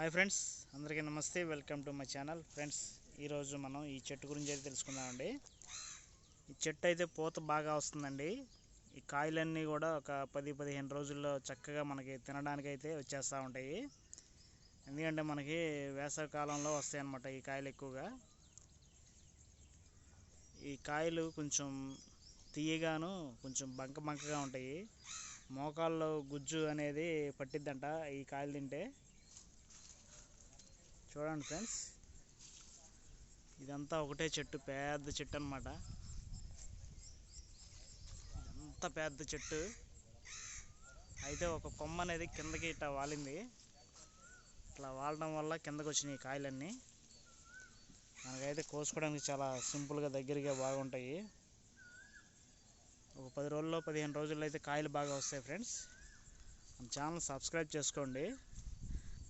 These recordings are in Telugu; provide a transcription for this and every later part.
హాయ్ ఫ్రెండ్స్ అందరికీ నమస్తే welcome to my channel. Friends ఈరోజు మనం ఈ చెట్టు గురించి అయితే తెలుసుకుందామండి. ఈ చెట్టు అయితే పూత బాగా వస్తుందండి. ఈ కాయలన్నీ కూడా ఒక పది పదిహేను రోజుల్లో చక్కగా మనకి తినడానికి అయితే వచ్చేస్తూ ఉంటాయి. ఎందుకంటే మనకి వేసవి కాలంలో వస్తాయి అన్నమాట ఈ కాయలు ఎక్కువగా. ఈ కాయలు కొంచెం తీయగాను కొంచెం బంక బంకగా ఉంటాయి. మోకాల్లో గుజ్జు అనేది పట్టిద్దంట ఈ కాయలు తింటే. చూడండి ఫ్రెండ్స్. ఇదంతా ఒకటే చెట్టు పెద్ద చెట్టు అనమాట ఇదంతా పెద్ద చెట్టు. అయితే ఒక కొమ్మ అనేది కిందకి ఇట్లా వాలింది. ఇట్లా వాలడం వల్ల కిందకి వచ్చినాయి కాయలన్నీ. మనకైతే కోసుకోవడానికి చాలా సింపుల్గా దగ్గరగా బాగుంటాయి. ఒక పది రోజుల్లో పదిహేను రోజుల్లో అయితే కాయలు బాగా వస్తాయి ఫ్రెండ్స్. మన ఛానల్ సబ్స్క్రైబ్ చేసుకోండి.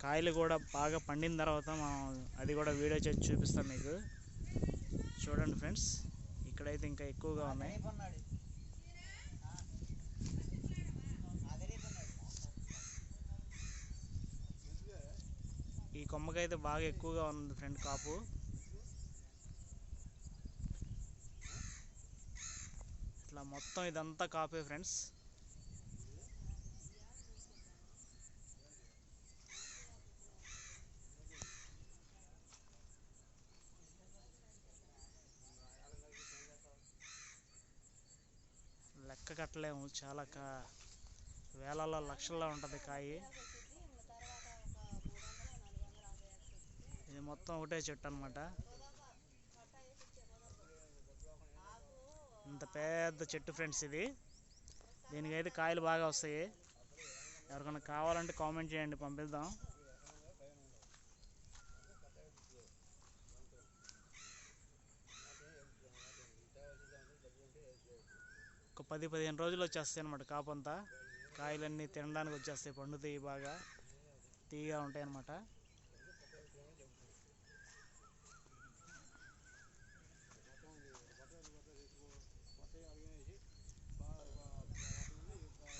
కాయలు కూడా బాగా పండిన తర్వాత మనం అది కూడా వీడియో చేసి చూపిస్తాం మీకు. చూడండి ఫ్రెండ్స్ ఇక్కడైతే ఇంకా ఎక్కువగా ఉన్నాయి. ఈ కొమ్మకైతే బాగా ఎక్కువగా ఉంది ఫ్రెండ్ కాపు. ఇట్లా మొత్తం ఇదంతా కాపే ఫ్రెండ్స్. లెక్క కట్టలేము. చాలా కా వేలలో లక్షల్లో ఉంటుంది కాయి. ఇది మొత్తం ఒకటే చెట్టు అనమాట ఇంత పెద్ద చెట్టు ఫ్రెండ్స్ ఇది. దీనికైతే కాయలు బాగా వస్తాయి. ఎవరికైనా కావాలంటే కామెంట్ చేయండి పంపిద్దాం. ఒక పది పదిహేను రోజులు వచ్చేస్తాయి అనమాట కాపంతా. కాయలన్నీ తినడానికి వచ్చేస్తాయి పండుతాయి బాగా. తీగా ఉంటాయి అన్నమాట.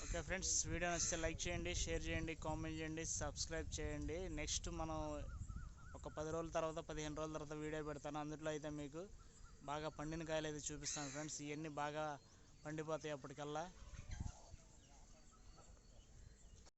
ఓకే ఫ్రెండ్స్ వీడియో నచ్చితే లైక్ చేయండి షేర్ చేయండి కామెంట్ చేయండి సబ్స్క్రైబ్ చేయండి. నెక్స్ట్ మనం ఒక పది రోజుల తర్వాత పదిహేను రోజుల తర్వాత వీడియో పెడతాను. అందులో అయితే మీకు బాగా పండిన కాయలు అయితే చూపిస్తాను ఫ్రెండ్స్. ఇవన్నీ బాగా పండిపోతాయి అప్పటికల్లా